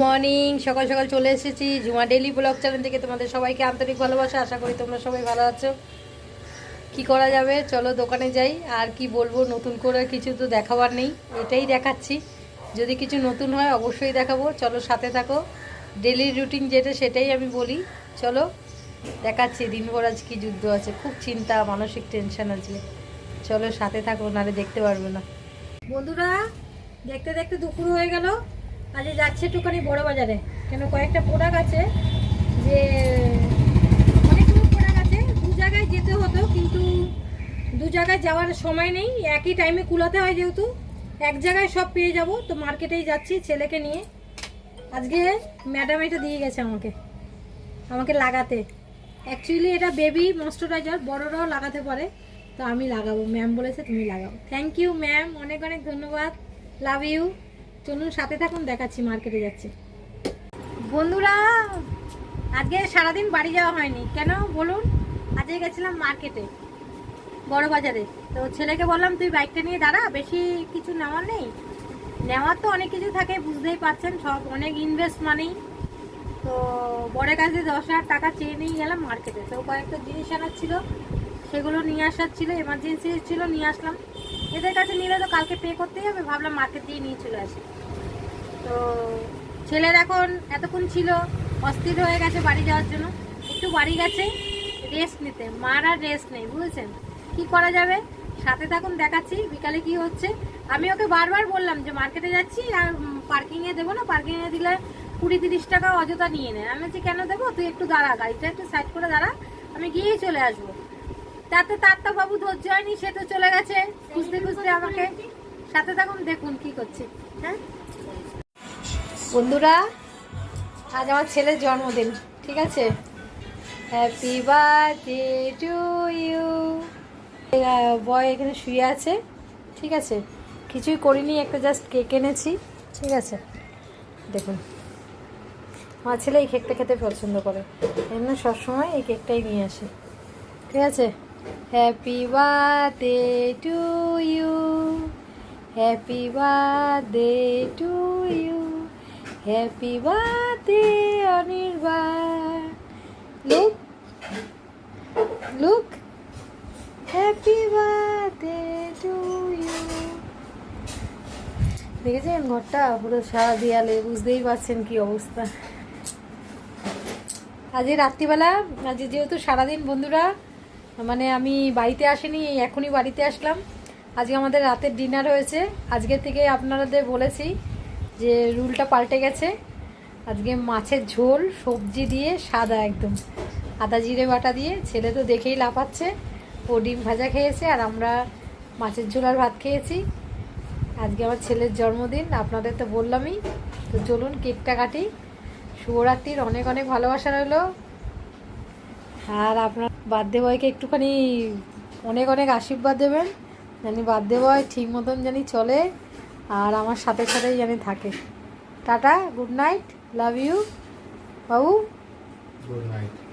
Morning, সকাল সকাল চলে এসেছি। জুমা ডেলি ব্লগ চ্যানেল থেকে তোমাদের সবাইকে আন্তরিক ভালোবাসা। আশা করি তোমরা সবাই ভালো আছো। কি করা যাবে? চলো দোকানে যাই। আর কি বলব, নতুন করে কিছু তো দেখাবার নেই। এটাই দেখাচ্ছি। যদি কিছু নতুন হয় অবশ্যই দেখাবো। চলো সাথে থাকো। ডেলি রুটিন যেটা, সেটাই আমি বলি। চলো, দেখাচ্ছি। দিনভর আজ কি যুদ্ধ আছে? খুব চিন্তা, মানসিক টেনশন আছে। চলো সাথে থাকো, নাহলে দেখতে পারবে না। বন্ধুরা, দেখতে দেখতে দুপুর হয়ে গেল। আজকে যাচ্ছে একটুখানি বড় বাজারে। কেন কয়েকটা প্রোডাক্ট আছে যে অনেকগুলো প্রোডাক্ট আছে, দু জায়গায় যেতে হতো, কিন্তু দু জায়গায় যাওয়ার সময় নেই, একই টাইমে কুলাতে হয় যেহেতু। এক জায়গায় সব পেয়ে যাব, তো মার্কেটেই যাচ্ছি ছেলেকে নিয়ে। আজকে ম্যাডাম এটা দিয়ে গেছে আমাকে আমাকে লাগাতে। অ্যাকচুয়ালি এটা বেবি ময়শ্চারাইজার বড়রাও লাগাতে পারে, তো আমি লাগাবো। ম্যাম বলেছে তুমি লাগাও। থ্যাংক ইউ ম্যাম অনেক অনেক ধন্যবাদ। লাভ ইউ চলুন সাথে থাকুন, দেখাচ্ছি, মার্কেটে যাচ্ছি। বন্ধুরা, আজকে সারাদিন বাড়ি যাওয়া হয়নি। কেন বলুন? আজকে গেছিলাম মার্কেটে, বড় বাজারে। তো ছেলেকে বললাম, তুই বাইকটা নিয়ে দাঁড়া, বেশি কিছু নেওয়ার নেই। নেওয়ার তো অনেক কিছু থাকে, বুঝতেই পারছেন, সব অনেক ইনভেস্ট মানেই তো বড়ের কাছে দশ হাজার টাকা চেয়ে নিয়ে গেলাম মার্কেটে। তো কয়েকটা জিনিস আনার ছিল, সেগুলো নিয়ে আসার ছিল এমার্জেন্সি ছিল, নিয়ে আসলাম। এদের কাছে নিলে তো কালকে পে করতেই হবে, ভাবলাম মার্কেট দিয়ে নিয়ে চলে আসি। তো ছেলের এখন এতক্ষণ ছিল, অস্থির হয়ে গেছে বাড়ি যাওয়ার জন্য। একটু বাড়ি গেছে রেস্ট নিতে। মার আর রেস্ট নেই, বুঝেছেন? কি করা যাবে? সাথে থাকুন, দেখাচ্ছি, বিকালে কি হচ্ছে। আমি ওকে বারবার বললাম যে মার্কেটে যাচ্ছি আর পার্কিংয়ে দেবো না পার্কিংয়ে দিলে কুড়ি তিরিশ টাকা অযথা নিয়ে নেয়। আমি বলছি, কেন দেবো? তুই একটু দাঁড়া, গাড়িটা একটু সাইড করে দাঁড়া, আমি গিয়েই চলে আসব। তাতে তার তো বাবু ধৈর্য হয়নি, সে তো চলে গেছে। খুঁজতে খুঁজতে আমাকে সাথে থাকুন, দেখুন কি করছে। হ্যাঁ? বন্ধুরা, আজ আমার ছেলের জন্মদিন, ঠিক আছে? Happy birthday to you boy এখানে শুয়ে আছে, ঠিক আছে? কিছুই করিনি, একটা জাস্ট কেক এনেছি, ঠিক আছে? দেখুন। আমার ছেলে এই কেকটা খেতে পছন্দ করে। এমনি সবসময় এই কেকটাই নিয়ে আসে, ঠিক আছে? Happy birthday to you happy birthday to you happy birthday Anirban look look happy birthday to you দেখেছেন ঘরটা? পুরো সারা দেয়ালে বুঝতেই পারছেন কি অবস্থা। আজকে রাত্রিবেলা আজকে যেহেতু সারাদিন বন্ধুরা মানে আমি বাড়িতে আসিনি, এখনই বাড়িতে আসলাম। আজকে আমাদের রাতের ডিনার হয়েছে। আজকে থেকে আপনাদের বলেছি যে রুলটা পাল্টে গেছে। আজকে মাছের ঝোল, সবজি দিয়ে সাদা একদম। আদা জিরে বাটা দিয়ে। ছেলে তো দেখেই লাফাচ্ছে। ও ডিম ভাজা খেয়েছে আর আমরা মাছের ঝোল আর ভাত খেয়েছি। আজকে আমার ছেলের জন্মদিন, আপনাদের তো বললামই। তো চলুন কেকটা কাটি। শুভরাত্রির অনেক অনেক ভালোবাসা রইল। আর আপনার বার্থডে বয়কে একটুখানি অনেক অনেক আশীর্বাদ দেবেন, জানি বার্থডে বয় ঠিক মতন জানি চলে, আর আমার সাথে সাথেই জানি থাকে tata, good night, love you, বাবু গুড night.